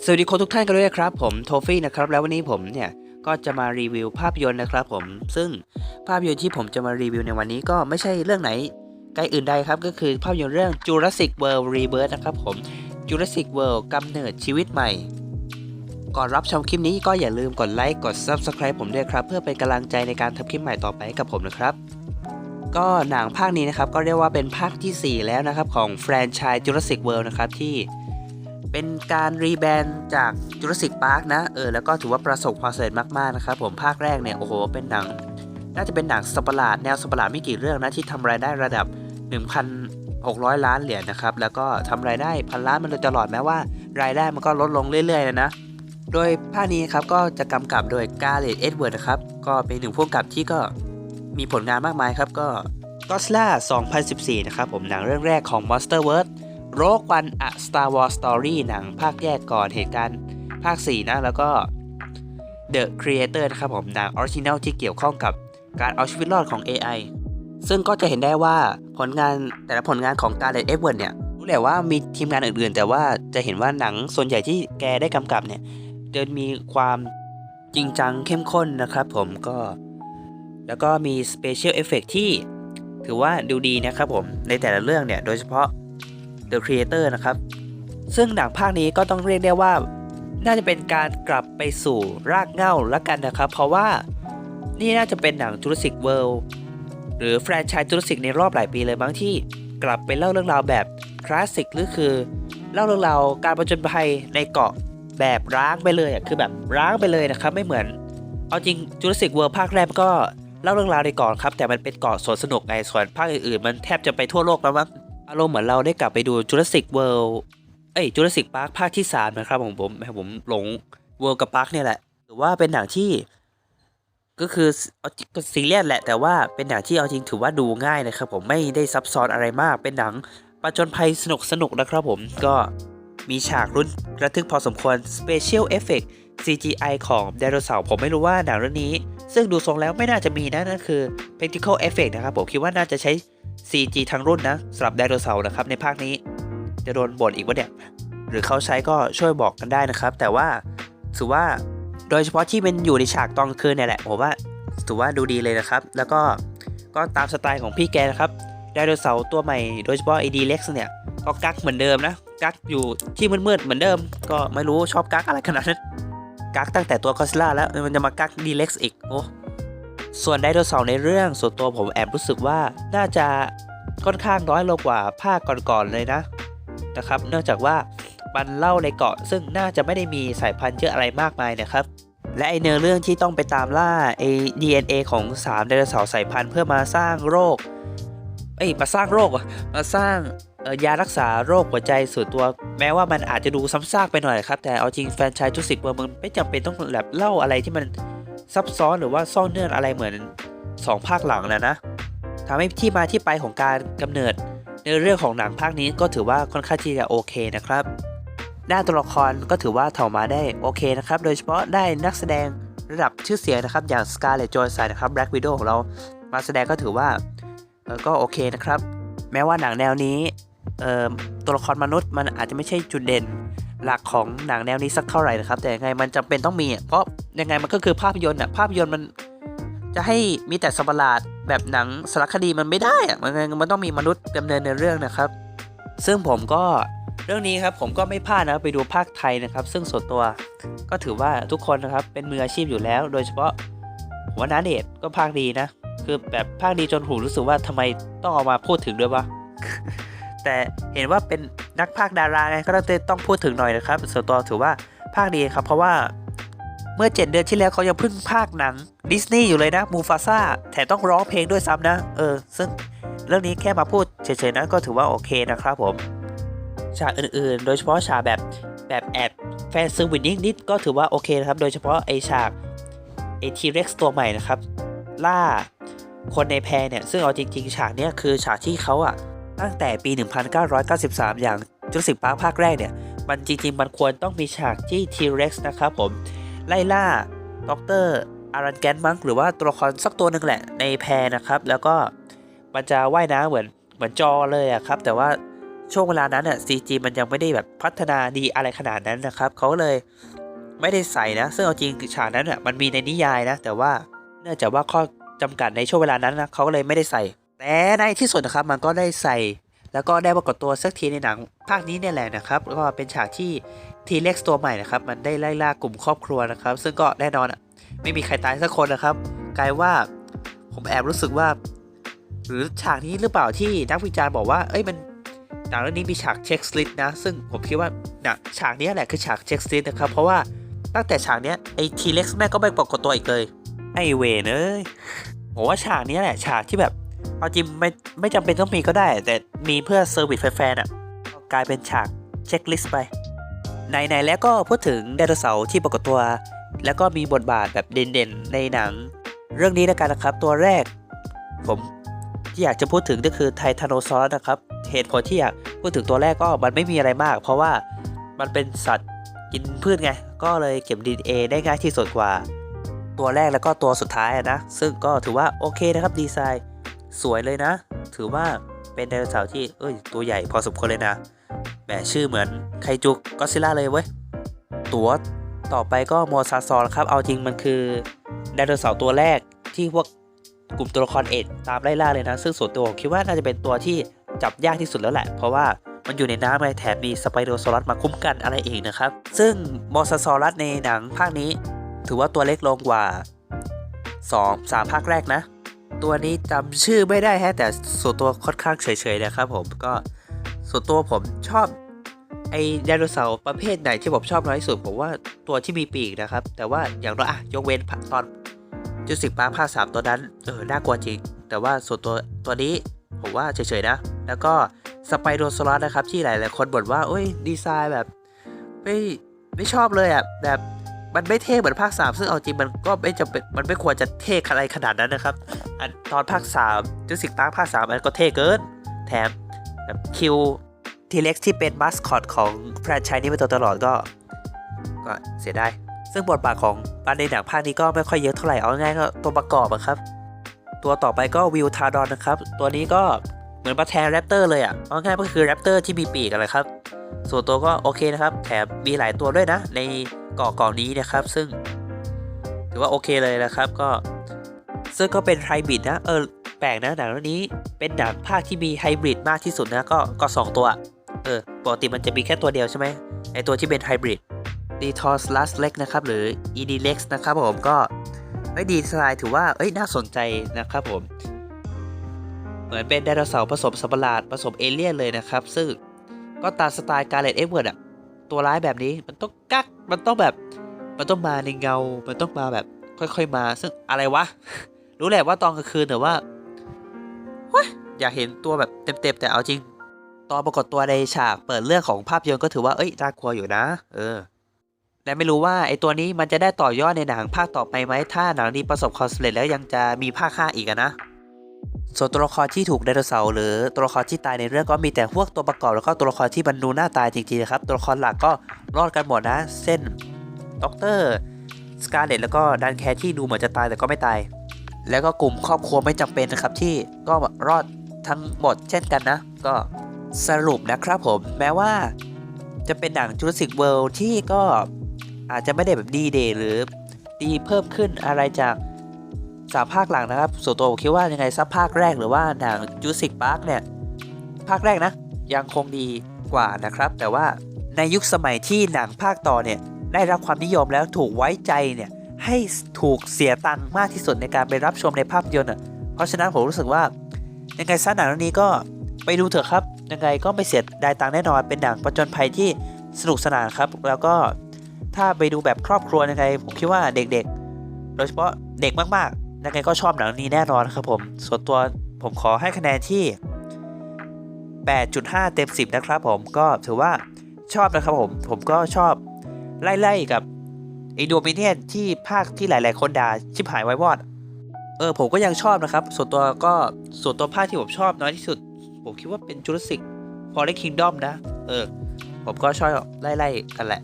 สวัสดีคนทุกท่านกันด้วยครับผมโทฟี่นะครับแล้ววันนี้ผมเนี่ยก็จะมารีวิวภาพยนตร์นะครับผมซึ่งภาพยนตร์ที่ผมจะมารีวิวในวันนี้ก็ไม่ใช่เรื่องไหนไกลอื่นใดครับก็คือภาพยนตร์เรื่อง Jurassic World Rebirth นะครับผม Jurassic World กำเนิดชีวิตใหม่ ก่อนรับชมคลิปนี้ก็อย่าลืมกดไลค์กด Subscribe ผมด้วยครับ เพื่อเป็นกำลังใจในการทำคลิปใหม่ต่อไปกับผมนะครับก็หนังภาคนี้นะครับก็เรียกว่าเป็นภาคทีสี่4 แล้วนะครับของแฟรนไชส์ Jurassic World นะครับที่ เป็นการรีแบรนด์จาก Jurassic Park นะเออแล้วก็ถือว่าประสบความสำเร็จมากๆนะครับผมภาคแรกเนี่ยโอ้โหเป็นหนัง น่าจะเป็นหนังสัตว์ประหลแนวสัตว์ประหลไม่กี่เรื่องนะที่ทำรายได้ระดับ 1,600 ล้านเหรียญนะครับแล้วก็ทำรายได้พันล้านมันโดยตลอดแม้ว่ารายได้มันก็ลดลงเรื่อยๆนะนะโดยภาคนี้ครับก็จะกำกับโดยกาเลตเอ็ดเวิร์ดนะครับก็เป็นหนึ่งผู้กำกับที่ก็มีผลงานมากมายครับก็ Godzilla 2014 นะครับผมหนังเรื่องแรกของ Monsterverse โรกวันอะ Star Wars Story หนังภาคแยกก่อนเหตุการณ์ภาค 4 นะ แล้วก็ The Creator นะครับผมหนังออริจินัลที่เกี่ยวข้องกับการเอาชีวิตรอดของ AI ซึ่งก็จะเห็นได้ว่าผลงานแต่ละผลงานของการ e เอฟเวิร์ดเนี่ยรู้แหละว่ามีทีมงานอื่นๆ แต่ว่าจะเห็นว่าหนังส่วนใหญ่ที่แกได้กำกับเนี่ยเดินมีความจริงจังเข้มข้นนะครับผมก็แล้วก็มี Special Effect ที่ถือว่าดูดีนะครับผมในแต่ละเรื่องเนี่ย โดยเฉพาะ The Creator นะครับ ซึ่งหนังภาคนี้ก็ต้องเรียกได้ว่า น่าจะเป็นการกลับไปสู่รากเหง้าละกันนะครับ เพราะว่านี่น่าจะเป็นหนัง Jurassic World หรือแฟรนไชส์ Jurassic ในรอบหลายปีเลยบางที่กลับไปเล่าเรื่องราวแบบคลาสสิกหรือคือเล่าเรื่องราวการประจนภัยในเกาะแบบร้างไปเลยอะคือแบบร้างไปเลยนะครับไม่เหมือน เอาจริง Jurassic World ภาคแรกก็เล่าเรื่องราวในเกาะครับแต่มันเป็นเกาะสวนสนุกไงส่วนภาคอื่นๆมันแทบจะไปทั่วโลกแล้วมั้ง อารมณ์เหมือนเราได้กลับไปดู Jurassic World เอ้ย Jurassic Park ภาคที่3นะครับผมผมผมหลง World กับ Park เนี่ยแหละหรือว่าเป็นหนังที่ ก็คือเอาจริงก็ซีเรียสแหละ แต่ว่าเป็นหนังที่เอาจริงถือว่าดูง่ายนะครับ ผมไม่ได้ซับซ้อนอะไรมากเป็นหนังประจนภัยสนุกสนุกนะครับผมก็มีฉากรุนระทึกพอสมควร Special Effect CGI ของไดโนเสาร์ผมไม่รู้ว่าหนังเรื่องนี้ ซึ่งดูทรงแล้วไม่น่าจะมีนะนั่นคือ Practical Effect นะครับผมคิดว่าน่าจะใช้ CG ทั้งรุ่นนะสำหรับไดโนเสาร์นะครับในภาคนี้จะโดนบ่นอีกว่าเนี่ยหรือเขาใช้ก็ช่วยบอกกันได้นะครับ แต่ว่าถือว่าโดยเฉพาะที่เป็นอยู่ในฉากตอนกลางคืนเนี่ยแหละผมว่าถือว่าดูดีเลยนะครับ แล้วก็ก็ตามสไตล์ของพี่แกนะครับไดโนเสาร์ตัวใหม่โดยเฉพาะ AD Lex เนี่ยก็กักเหมือนเดิมนะ กักอยู่ที่มืดๆเหมือนเดิม ก็ไม่รู้ชอบกักอะไรขนาดนั้นกักตั้งแต่ตัวคอสลาแล้วมันจะมากักดีเล็กอีกโอ้ ส่วนไดโนเสาร์ในเรื่องส่วนตัวผมแอบรู้สึกว่าน่าจะค่อนข้างน้อยลงกว่าภาคก่อนๆเลยนะนะครับ เนื่องจากว่ามันเล่าในเกาะซึ่งน่าจะไม่ได้มีสายพันธุ์เยอะอะไรมากมายนะครับ และไอเนื้อเรื่องที่ต้องไปตามล่าไอ DNA ของ3ไดโนเสาร์สายพันธุ์เพื่อมาสร้างโรคเอ้ยมาสร้างโรคอะมาสร้างยารักษาโรคหัวใจส่วนตัว แม้ว่ามันอาจจะดูซ้ำซากไปหน่อยครับ แต่เอาจริงแฟนชส์จุกสิกเวอร์มันไม่จำเป็นต้องแบบเล่าอะไรที่มัน ซับซ้อนหรือว่าซ่อนเนื่องอะไรเหมือน 2 ภาคหลังนะนะทำให้ที่มาที่ไปของการกำเนิดในเรื่องของหนังภาคนี้ก็ถือว่าค่อนข้างที่จะโอเคนะครับ ด้านตัวละครก็ถือว่าถ่อมาได้โอเคนะครับ โดยเฉพาะได้นักแสดงระดับชื่อเสียงนะครับอย่างสกาเลตจอห์นสันนะครับแบล็กวิดโอของเรามาแสดงก็ถือว่าก็โอเคนะครับ แม้ว่าหนังแนวนี้ตัวละครมนุษย์มันอาจจะไม่ใช่จุดเด่น หลักของหนังแนวนี้สักเท่าไหร่นะครับ แต่ยังไงมันจำเป็นต้องมีเพราะยังไงมันก็คือภาพยนตร์อะภาพยนตร์มันจะให้มีแต่สัตว์ประหลาดแบบหนังสารคดีมันไม่ได้อะมันมันต้องมีมนุษย์ดำเนินในเรื่องนะครับ ซึ่งผมก็เรื่องนี้ครับผมก็ไม่พลาดนะไปดูภาคไทยนะครับ ซึ่งส่วนตัวก็ถือว่าทุกคนนะครับเป็นมืออาชีพอยู่แล้ว โดยเฉพาะหัวหน้าเดชก็ภาคดีนะ คือแบบภาคดีจนผมรู้สึกว่าทำไมต้องเอามาพูดถึงด้วยวะแต่เห็นว่าเป็น นักพากย์ดาราไงก็ต้องพูดถึงหน่อยนะครับส่วนตัวถือว่าภาคดีครับ เพราะว่าเมื่อ 7 เดือนที่แล้วเขายังเพิ่งภาคหนังดิสนีย์อยู่เลยนะมูฟาซ่าแถมต้องร้องเพลงด้วยซ้ำนะ เออ ซึ่งเรื่องนี้แค่มาพูดเฉยๆนะก็ถือว่าโอเคนะครับผมฉากอื่นๆ โดยเฉพาะฉากแบบแบบแอบแฟนซื้อวินนิ่งนิดก็ถือว่าโอเคนะครับ โดยเฉพาะไอฉากไอทีเร็กซ์ตัวใหม่นะครับ ล่าคนในแพเนี่ย ซึ่งเอาจริงๆ ฉากเนี้ยคือฉากที่เขาอะ ตั้งแต่ปี 1993 อย่างจุลศิษย์ปาร์คภาคแรกเนี่ย มันจริงๆ มันควรต้องมีฉากที่ T-Rex นะครับผม ไล่ล่าด็อกเตอร์อารันแกนมังหรือว่าตัวละครสักตัวหนึ่งแหละในแพนะครับ แล้วก็มันจะว่ายน้ำเหมือนเหมือนจอเลยอะครับ แต่ว่าช่วงเวลานั้นอะ CG มันยังไม่ได้แบบพัฒนาดีอะไรขนาดนั้นนะครับเขาเลยไม่ได้ใส่นะ ซึ่งเอาจริงฉากนั้นอะมันมีในนิยายนะ แต่ว่าเนื่องจากว่าข้อจำกัดในช่วงเวลานั้นนะเขาก็เลยไม่ได้ใส่ แต่ในที่สุดนะครับมันก็ได้ใส่ แล้วก็ได้ปรากฏตัวสักทีในหนังภาคนี้เนี่ยแหละนะครับก็เป็นฉากที่ทีเล็กตัวใหม่นะครับมันได้ไล่ล่ากลุ่มครอบครัวนะครับ ซึ่งก็แน่นอนอะไม่มีใครตายสักคนนะครับกลายว่าผมแอบรู้สึกว่า หรือฉากนี้หรือเปล่าที่นักวิจารณ์บอกว่าเอ้ยมันหนังเรื่องนี้มีฉากเช็คสลิตนะ ซึ่งผมคิดว่านังฉากนี้แหละคือฉากเช็คสลิตนะครับเพราะว่าตั้งแต่ฉากนี้ไอ้ทีเล็กแม่ก็ไม่ปรากฏตัวอีกเลยไอเวนเอ้ยผมว่าฉากนี้แหละฉากที่แบบ เอาจริงไม่ไม่จำเป็นต้องมีก็ได้ แต่มีเพื่อเซอร์วิสแฟนๆอะกลายเป็นฉากเช็คลิสต์ไปไหนๆแล้วก็พูดถึงไดโนเสาร์ที่ปรากฏตัว แล้วก็มีบทบาทแบบเด่นๆในหนัง เรื่องนี้นนะครับตัวแรก ผมที่อยากจะพูดถึงก็คือไททานโนซอรัสนะครับ เหตุผลที่อยากพูดถึงตัวแรกก็มันไม่มีอะไรมาก เพราะว่ามันเป็นสัตว์กินพืชไง ก็เลยเก็บ DNA ได้ง่ายที่สุดกว่า ตัวแรกแล้วก็ตัวสุดท้ายนะ ซึ่งก็ถือว่าโอเคนะครับดีไซน์ สวยเลยนะ ถือว่าเป็นไดโนเสาร์ที่เอ้ยตัวใหญ่พอสมควรเลยนะแหมชื่อเหมือนไคจุกก็ซิล่าเลยเว้ยตัวต่อไปก็โมซาซอร์ครับ เอาจริงมันคือไดโนเสาร์ตัวแรกที่พวกกลุ่มตัวละครเอกตามไล่ล่าเลยนะ ซึ่งส่วนตัวผมคิดว่าน่าจะเป็นตัวที่จับยากที่สุดแล้วแหละ เพราะว่ามันอยู่ในน้ำไงแถมมีสไปโดซอรัสมาคุ้มกันอะไรเองนะครับ ซึ่งโมซาซอรัสในหนังภาคนี้ ถือว่าตัวเล็กลงกว่า 2 3 ภาคแรกนะ ตัวนี้จำชื่อไม่ได้แฮะแต่ส่วนตัวค่อนข้างเฉยๆนะครับผมก็ส่วนตัวผมชอบไอไดโนเสาร์ประเภทไหนที่ผมชอบน้อยสุดผมว่าตัวที่มีปีกนะครับ แต่ว่าอย่างน้อยอะยกเว้นตอนจุดสิกปาร์คภาคสามตัวนั้นเออน่ากลัวจริง แต่ว่าส่วนตัวตัวนี้ผมว่าเฉยๆนะ แล้วก็สไปโดซอรัสนะครับ ที่หลายๆคนบ่นว่าโอ้ยดีไซน์แบบไม่ไม่ชอบเลยอะแบบมันไม่เท่เหมือนภาค3ซึ่งเอาจริงมันก็ไม่จำเป็นมันไม่ควรจะเท่อะไรขนาดนั้นนะครับ อันตอนภาค3จุสิกปาร์คภาค3มันก็เท่เกิน แถมแบบคิวทีเล็กที่เป็นมาสคอตของแฟรนไชส์นี้มาตลอดก็ก็เสียดายซึ่งบทบาทของปานในหนังภาคนี้ก็ไม่ค่อยเยอะเท่าไหร่เอาง่ายก็ตัวประกอบอะครับ ตัวต่อไปก็วิวทาดอนนะครับ ตัวนี้ก็เหมือนมาแทนแรปเตอร์เลยอะเอาง่ายก็คือแรปเตอร์ที่มีปีกอะไรครับ ส่วนตัวก็โอเคนะครับแถมมีหลายตัวด้วยนะ ในเกาะเกาะนี้นะครับ ซึ่งถือว่าโอเคเลยนะครับ ก็ ซึ่งก็เป็นไฮบริดนะ เออ แปลกนะหนังเรื่องนี้เป็นหนังภาคที่มีไฮบริดมากที่สุดนะ ก็ก็สองตัว เออ ปกติมันจะมีแค่ตัวเดียวใช่ไหมไอตัวที่เป็นไฮบริด d t o r s l a s l e x นะครับ หรือ e d l e x นะครับผมก็เอ้ดีไซน์ถือว่า เอ้ย น่าสนใจนะครับผม เหมือนเป็นไดโนเสาร์ผสมสัตว์ประหลาดผสมเอเลี่ยนเลยนะครับ ซึ่งก็ตามสไตล์การ์เล็ตเอ็กเวิร์ดอะตัวร้ายแบบนี้มันต้องกักมันต้องแบบ มันต้องมาในเงา มันต้องมาแบบค่อยๆมา ซึ่งอะไรวะ รู้แหละว่าตอนกลางคืนแต่ว่าอยากเห็นตัวแบบเต็มๆแต่เอาจริง ตอนปรากฏตัวในฉากเปิดเรื่องของภาพยนตร์ก็ถือว่าเอ้ยน่ากลัวอยู่นะ เออ และไม่รู้ว่าไอตัวนี้มันจะได้ต่อยอดในหนังภาคต่อไปไหมถ้าหนังนี้ประสบความสำเร็จแล้วยังจะมีภาคห้าอีกนะส่วนตัวละครที่ถูกไดโนเสาร์หรือตัวละครที่ตายในเรื่องก็มีแต่พวกตัวประกอบแล้วก็ตัวละครที่มันดูหน้าตายจริงๆนะครับ ตัวละครหลักก็รอดกันหมดนะ เส้นด็อกเตอร์สกาเลตแล้วก็ดันแคร์ที่ดูเหมือนจะตายแต่ก็ไม่ตาย แล้วก็กลุ่มครอบครัวไม่จำเป็นนะครับที่ก็รอดทั้งหมดเช่นกันนะ ก็สรุปนะครับผมแม้ว่า จะเป็นหนังจูราสสิกเวิลด์ที่ก็อาจจะไม่ได้แบบดีเดย์หรือดีเพิ่มขึ้นอะไรจากสามภาคหลังนะครับ ส่วนตัวผมคิดว่ายังไงซับภาคแรกหรือว่าหนังจูราสสิกพาร์คเนี่ย ภาคแรกนะ ยังคงดีกว่านะครับ แต่ว่าในยุคสมัยที่หนังภาคต่อเนี่ยได้รับความนิยมแล้วถูกไว้ใจเนี่ย ให้ถูกเสียตังค์มากที่สุดในการไปรับชมในภาพยนตร์อะเพราะฉะนั้นผมรู้สึกว่ายังไงซะหนังเรื่องนี้ก็ไปดูเถอะครับ ยังไงก็ไม่เสียดายตังค์แน่นอน เป็นหนังประจนภัยที่สนุกสนานครับ แล้วก็ถ้าไปดูแบบครอบครัวยังไงผมคิดว่าเด็กๆ โดยเฉพาะเด็กมากๆยังไงก็ชอบหนังเรื่องนี้แน่นอนครับผม ส่วนตัวผมขอให้คะแนนที่ 8.5 เต็ม 10 นะครับผมก็ถือว่าชอบนะครับผม ผมก็ชอบไล่ๆกับ ไอโดมิเนียนที่ภาคที่หลาย ๆ คนด่าชิบหายไว้วอด เออผมก็ยังชอบนะครับ ส่วนตัวก็ส่วนตัวภาคที่ผมชอบน้อยที่สุด ผมคิดว่าเป็นจูราสสิกพอเล็กคิงดอมนะ เออ ผมก็ชอบไล่ ๆ กันแหละ